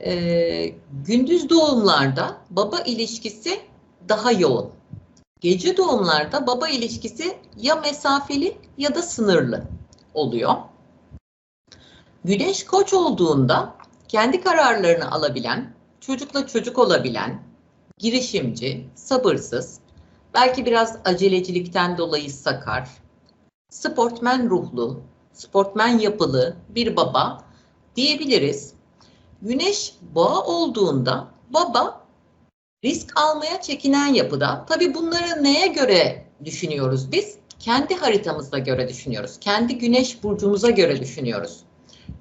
Ee, gündüz doğumlarda baba ilişkisi daha yoğun. Gece doğumlarda baba ilişkisi ya mesafeli ya da sınırlı oluyor. Güneş koç olduğunda kendi kararlarını alabilen, çocukla çocuk olabilen, girişimci, sabırsız, belki biraz acelecilikten dolayı sakar, sportmen ruhlu, sportmen yapılı bir baba diyebiliriz. Güneş boğa olduğunda baba risk almaya çekinen yapıda. Tabii bunları neye göre düşünüyoruz biz? Kendi haritamıza göre düşünüyoruz. Kendi güneş burcumuza göre düşünüyoruz.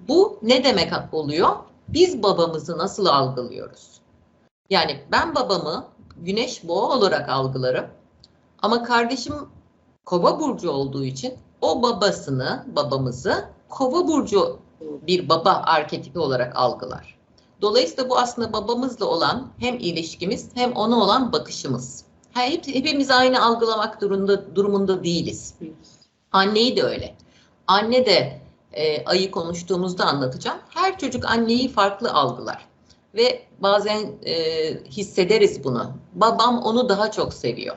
Bu ne demek oluyor? Biz babamızı nasıl algılıyoruz? Yani ben babamı güneş boğa olarak algılarım. Ama kardeşim kova burcu olduğu için o babasını, babamızı kova burcu bir baba arketipi olarak algılar. Dolayısıyla bu aslında babamızla olan hem ilişkimiz hem ona olan bakışımız. Hep, hepimiz aynı algılamak durumunda, durumunda değiliz. Anneyi de öyle. Anne de e, ayı konuştuğumuzda anlatacağım. Her çocuk anneyi farklı algılar. Ve bazen e, hissederiz bunu. Babam onu daha çok seviyor.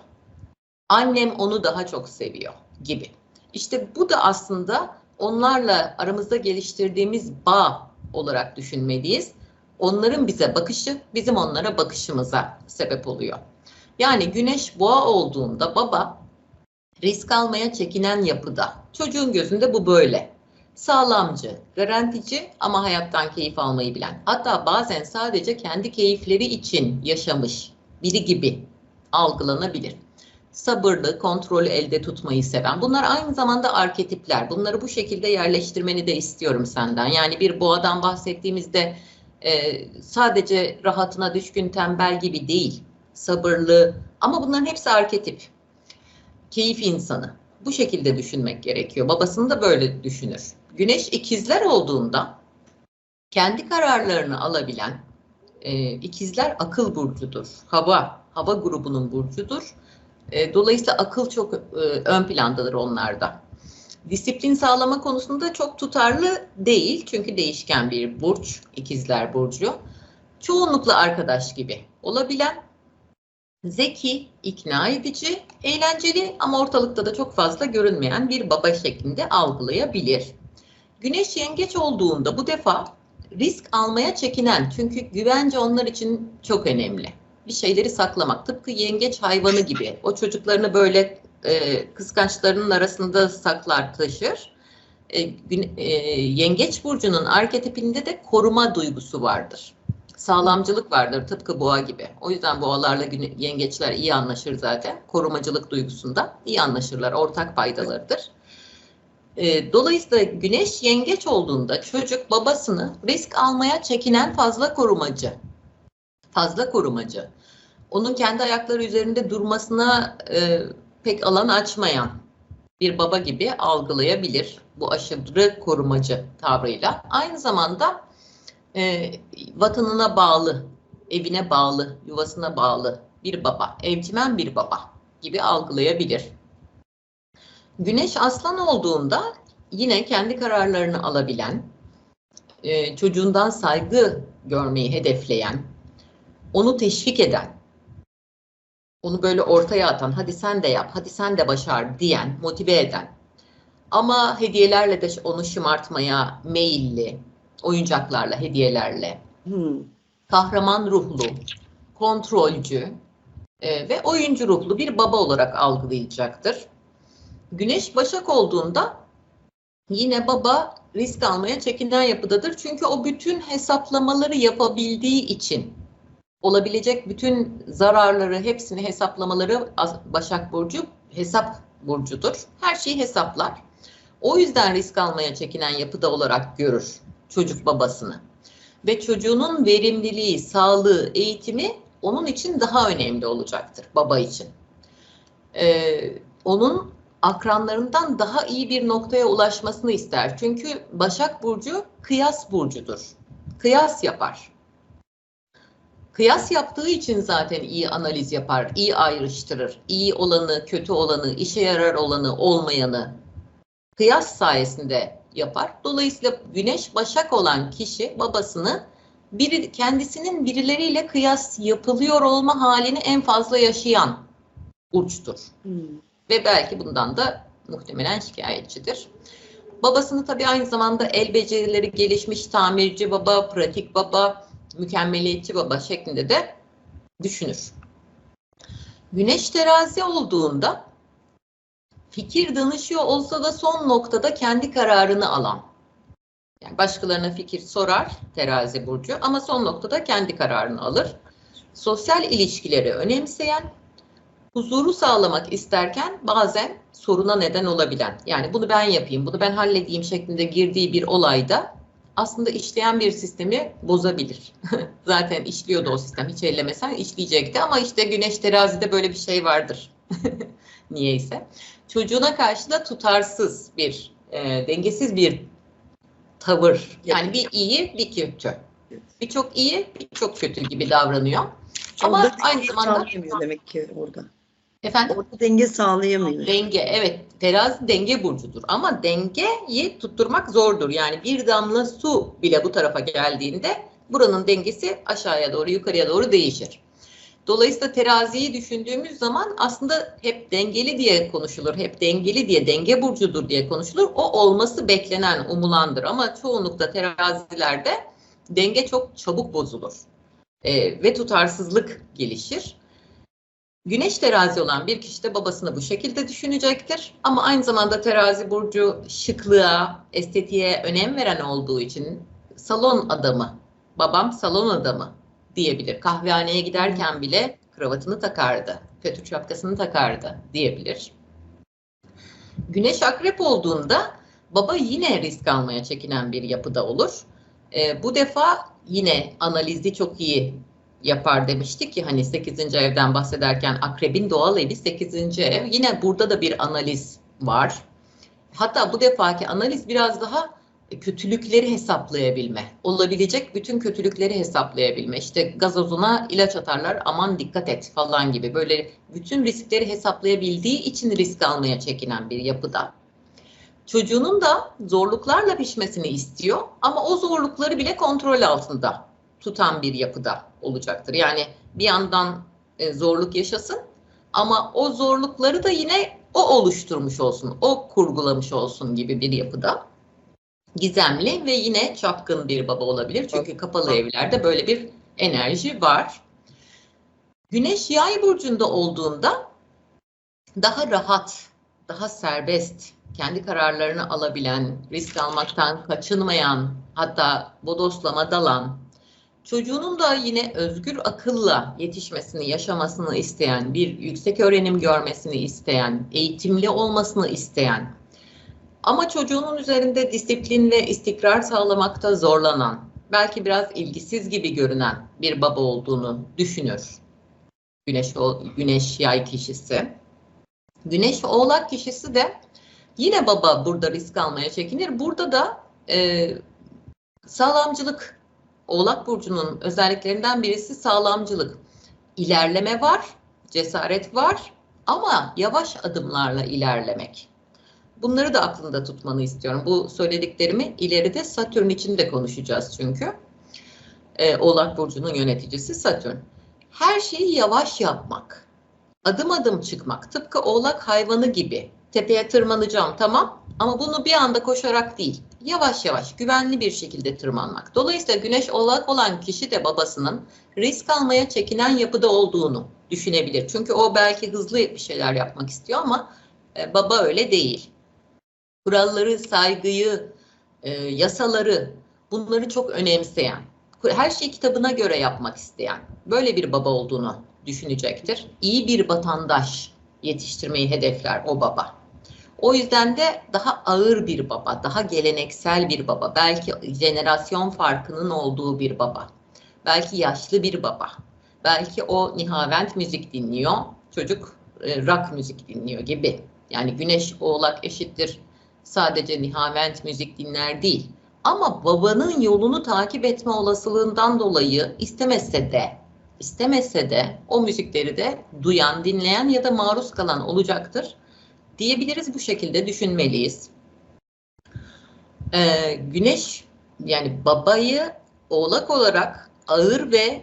Annem onu daha çok seviyor gibi. İşte bu da aslında onlarla aramızda geliştirdiğimiz bağ olarak düşünmeliyiz. Onların bize bakışı, bizim onlara bakışımıza sebep oluyor. Yani güneş boğa olduğunda baba risk almaya çekinen yapıda. Çocuğun gözünde bu böyle. Sağlamcı, garantici ama hayattan keyif almayı bilen. Hatta bazen sadece kendi keyifleri için yaşamış biri gibi algılanabilir sabırlı, kontrolü elde tutmayı seven. Bunlar aynı zamanda arketipler. Bunları bu şekilde yerleştirmeni de istiyorum senden. Yani bir boğadan bahsettiğimizde e, sadece rahatına düşkün tembel gibi değil. Sabırlı ama bunların hepsi arketip. Keyif insanı. Bu şekilde düşünmek gerekiyor. Babasını da böyle düşünür. Güneş ikizler olduğunda kendi kararlarını alabilen, e, ikizler akıl burcudur. Hava, hava grubunun burcudur e, dolayısıyla akıl çok e, ön plandadır onlarda. Disiplin sağlama konusunda çok tutarlı değil çünkü değişken bir burç, ikizler burcu. Çoğunlukla arkadaş gibi olabilen, zeki, ikna edici, eğlenceli ama ortalıkta da çok fazla görünmeyen bir baba şeklinde algılayabilir. Güneş yengeç olduğunda bu defa risk almaya çekinen çünkü güvence onlar için çok önemli bir şeyleri saklamak. Tıpkı yengeç hayvanı gibi. O çocuklarını böyle e, kıskançlarının arasında saklar, taşır. E, e, yengeç burcunun arketipinde de koruma duygusu vardır. Sağlamcılık vardır tıpkı boğa gibi. O yüzden boğalarla yengeçler iyi anlaşır zaten. Korumacılık duygusunda iyi anlaşırlar. Ortak paydalarıdır. E, dolayısıyla güneş yengeç olduğunda çocuk babasını risk almaya çekinen fazla korumacı fazla korumacı. Onun kendi ayakları üzerinde durmasına e, pek alan açmayan bir baba gibi algılayabilir bu aşırı korumacı tavrıyla. Aynı zamanda e, vatanına bağlı, evine bağlı, yuvasına bağlı bir baba, evcimen bir baba gibi algılayabilir. Güneş aslan olduğunda yine kendi kararlarını alabilen, e, çocuğundan saygı görmeyi hedefleyen, onu teşvik eden, onu böyle ortaya atan, hadi sen de yap, hadi sen de başar diyen, motive eden ama hediyelerle de onu şımartmaya meyilli, oyuncaklarla, hediyelerle, hmm. kahraman ruhlu, kontrolcü e, ve oyuncu ruhlu bir baba olarak algılayacaktır. Güneş Başak olduğunda yine baba risk almaya çekinen yapıdadır. Çünkü o bütün hesaplamaları yapabildiği için olabilecek bütün zararları hepsini hesaplamaları Başak Burcu hesap burcudur. Her şeyi hesaplar. O yüzden risk almaya çekinen yapıda olarak görür çocuk babasını. Ve çocuğunun verimliliği, sağlığı, eğitimi onun için daha önemli olacaktır baba için. Ee, onun akranlarından daha iyi bir noktaya ulaşmasını ister. Çünkü Başak Burcu kıyas burcudur. Kıyas yapar. Kıyas yaptığı için zaten iyi analiz yapar, iyi ayrıştırır. İyi olanı, kötü olanı, işe yarar olanı, olmayanı. Kıyas sayesinde yapar. Dolayısıyla güneş başak olan kişi babasını biri, kendisinin birileriyle kıyas yapılıyor olma halini en fazla yaşayan burçtur. Hmm. Ve belki bundan da muhtemelen şikayetçidir. Babasını tabii aynı zamanda el becerileri gelişmiş tamirci baba, pratik baba, mükemmeliyetçi baba şeklinde de düşünür. Güneş terazi olduğunda fikir danışıyor olsa da son noktada kendi kararını alan. Yani başkalarına fikir sorar terazi burcu ama son noktada kendi kararını alır. Sosyal ilişkileri önemseyen, huzuru sağlamak isterken bazen soruna neden olabilen, yani bunu ben yapayım, bunu ben halledeyim şeklinde girdiği bir olayda aslında işleyen bir sistemi bozabilir. Zaten işliyordu o sistem, hiç ellemesen işleyecekti ama işte güneş terazide böyle bir şey vardır. Niyeyse. Çocuğuna karşı da tutarsız bir, e, dengesiz bir tavır. Yani bir iyi, bir kötü. Bir çok iyi, bir çok kötü gibi davranıyor. Ama aynı denge zamanda demek ki orada. Efendim Orada denge sağlayamıyor. Denge evet terazi denge burcudur ama dengeyi tutturmak zordur. Yani bir damla su bile bu tarafa geldiğinde buranın dengesi aşağıya doğru yukarıya doğru değişir. Dolayısıyla teraziyi düşündüğümüz zaman aslında hep dengeli diye konuşulur. Hep dengeli diye denge burcudur diye konuşulur. O olması beklenen, umulandır ama çoğunlukla terazilerde denge çok çabuk bozulur. Ee, ve tutarsızlık gelişir. Güneş terazi olan bir kişi de babasını bu şekilde düşünecektir. Ama aynı zamanda terazi burcu şıklığa, estetiğe önem veren olduğu için salon adamı, babam salon adamı diyebilir. Kahvehaneye giderken bile kravatını takardı, fötr şapkasını takardı diyebilir. Güneş akrep olduğunda baba yine risk almaya çekinen bir yapıda olur. Ee, bu defa yine analizi çok iyi yapar demiştik ki hani 8. evden bahsederken akrebin doğal evi 8. ev. Yine burada da bir analiz var. Hatta bu defaki analiz biraz daha kötülükleri hesaplayabilme. Olabilecek bütün kötülükleri hesaplayabilme. İşte gazozuna ilaç atarlar aman dikkat et falan gibi. Böyle bütün riskleri hesaplayabildiği için risk almaya çekinen bir yapıda. Çocuğunun da zorluklarla pişmesini istiyor ama o zorlukları bile kontrol altında tutan bir yapıda olacaktır. Yani bir yandan e, zorluk yaşasın ama o zorlukları da yine o oluşturmuş olsun, o kurgulamış olsun gibi bir yapıda. Gizemli ve yine çapkın bir baba olabilir. Çünkü kapalı evlerde böyle bir enerji var. Güneş yay burcunda olduğunda daha rahat, daha serbest, kendi kararlarını alabilen, risk almaktan kaçınmayan, hatta bodoslama dalan, çocuğunun da yine özgür akılla yetişmesini, yaşamasını isteyen, bir yüksek öğrenim görmesini isteyen, eğitimli olmasını isteyen ama çocuğunun üzerinde disiplin ve istikrar sağlamakta zorlanan, belki biraz ilgisiz gibi görünen bir baba olduğunu düşünür. Güneş, güneş yay kişisi. Güneş oğlak kişisi de yine baba burada risk almaya çekinir. Burada da e, sağlamcılık Oğlak Burcu'nun özelliklerinden birisi sağlamcılık. İlerleme var, cesaret var ama yavaş adımlarla ilerlemek. Bunları da aklında tutmanı istiyorum. Bu söylediklerimi ileride Satürn için de konuşacağız çünkü. Ee, Oğlak Burcu'nun yöneticisi Satürn. Her şeyi yavaş yapmak, adım adım çıkmak, tıpkı oğlak hayvanı gibi. Tepeye tırmanacağım tamam ama bunu bir anda koşarak değil, yavaş yavaş güvenli bir şekilde tırmanmak. Dolayısıyla güneş oğlak olan kişi de babasının risk almaya çekinen yapıda olduğunu düşünebilir. Çünkü o belki hızlı bir şeyler yapmak istiyor ama e, baba öyle değil. Kuralları, saygıyı, e, yasaları bunları çok önemseyen, her şeyi kitabına göre yapmak isteyen böyle bir baba olduğunu düşünecektir. İyi bir vatandaş yetiştirmeyi hedefler o baba. O yüzden de daha ağır bir baba, daha geleneksel bir baba, belki jenerasyon farkının olduğu bir baba, belki yaşlı bir baba, belki o nihavent müzik dinliyor, çocuk e, rock müzik dinliyor gibi. Yani güneş oğlak eşittir sadece nihavent müzik dinler değil. Ama babanın yolunu takip etme olasılığından dolayı istemese de istemese de o müzikleri de duyan, dinleyen ya da maruz kalan olacaktır diyebiliriz bu şekilde düşünmeliyiz. Ee, güneş yani babayı oğlak olarak ağır ve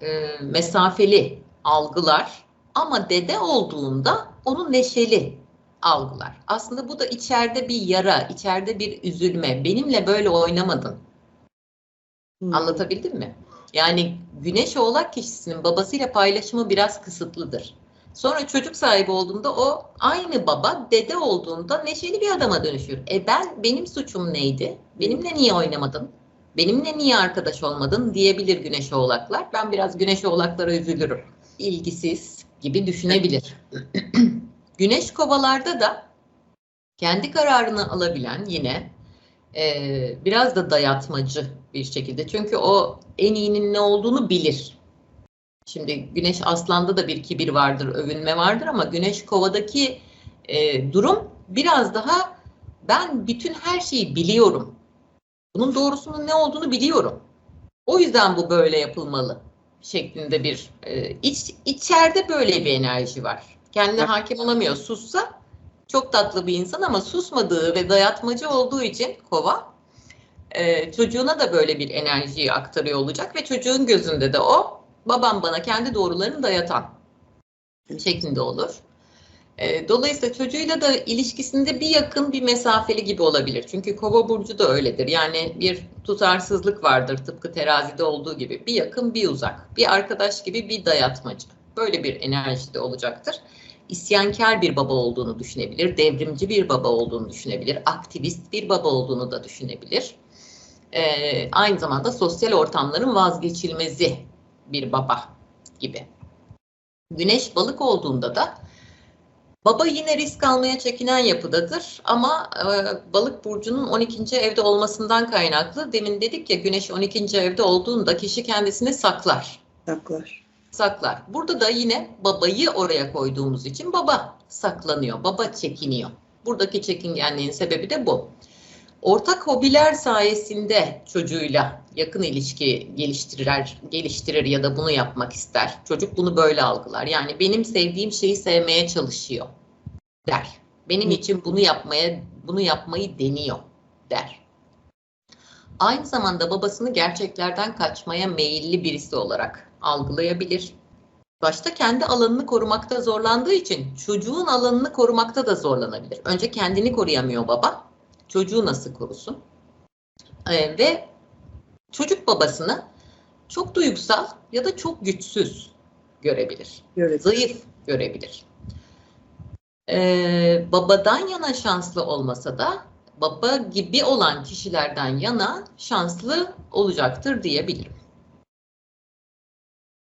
e, mesafeli algılar ama dede olduğunda onu neşeli algılar. Aslında bu da içeride bir yara, içeride bir üzülme. Benimle böyle oynamadın. Hmm. Anlatabildim mi? Yani güneş oğlak kişisinin babasıyla paylaşımı biraz kısıtlıdır. Sonra çocuk sahibi olduğunda o aynı baba dede olduğunda neşeli bir adama dönüşür. E ben benim suçum neydi? Benimle niye oynamadın? Benimle niye arkadaş olmadın diyebilir güneş oğlaklar. Ben biraz güneş oğlaklara üzülürüm. İlgisiz gibi düşünebilir. güneş kovalarda da kendi kararını alabilen yine e, biraz da dayatmacı bir şekilde. Çünkü o en iyinin ne olduğunu bilir. Şimdi Güneş Aslan'da da bir kibir vardır, övünme vardır ama Güneş Kova'daki e, durum biraz daha ben bütün her şeyi biliyorum. Bunun doğrusunun ne olduğunu biliyorum. O yüzden bu böyle yapılmalı şeklinde bir e, iç içeride böyle bir enerji var. Kendine Evet. hakim olamıyor. Sussa çok tatlı bir insan ama susmadığı ve dayatmacı olduğu için kova e, çocuğuna da böyle bir enerjiyi aktarıyor olacak ve çocuğun gözünde de o babam bana kendi doğrularını dayatan şeklinde olur. E, dolayısıyla çocuğuyla da ilişkisinde bir yakın bir mesafeli gibi olabilir. Çünkü kova burcu da öyledir. Yani bir tutarsızlık vardır tıpkı terazide olduğu gibi. Bir yakın bir uzak. Bir arkadaş gibi bir dayatmacı. Böyle bir enerji de olacaktır isyankar bir baba olduğunu düşünebilir, devrimci bir baba olduğunu düşünebilir, aktivist bir baba olduğunu da düşünebilir. Ee, aynı zamanda sosyal ortamların vazgeçilmezi bir baba gibi. Güneş balık olduğunda da baba yine risk almaya çekinen yapıdadır ama e, balık burcunun 12. evde olmasından kaynaklı demin dedik ya güneş 12. evde olduğunda kişi kendisini saklar Saklar. saklar. Burada da yine babayı oraya koyduğumuz için baba saklanıyor, baba çekiniyor. Buradaki çekingenliğin sebebi de bu. Ortak hobiler sayesinde çocuğuyla yakın ilişki geliştirir, geliştirir ya da bunu yapmak ister. Çocuk bunu böyle algılar. Yani benim sevdiğim şeyi sevmeye çalışıyor der. Benim için bunu yapmaya bunu yapmayı deniyor der. Aynı zamanda babasını gerçeklerden kaçmaya meyilli birisi olarak algılayabilir. Başta kendi alanını korumakta zorlandığı için çocuğun alanını korumakta da zorlanabilir. Önce kendini koruyamıyor baba. Çocuğu nasıl korusun? Ee, ve çocuk babasını çok duygusal ya da çok güçsüz görebilir. Görelim. Zayıf görebilir. Ee, babadan yana şanslı olmasa da baba gibi olan kişilerden yana şanslı olacaktır diyebilirim.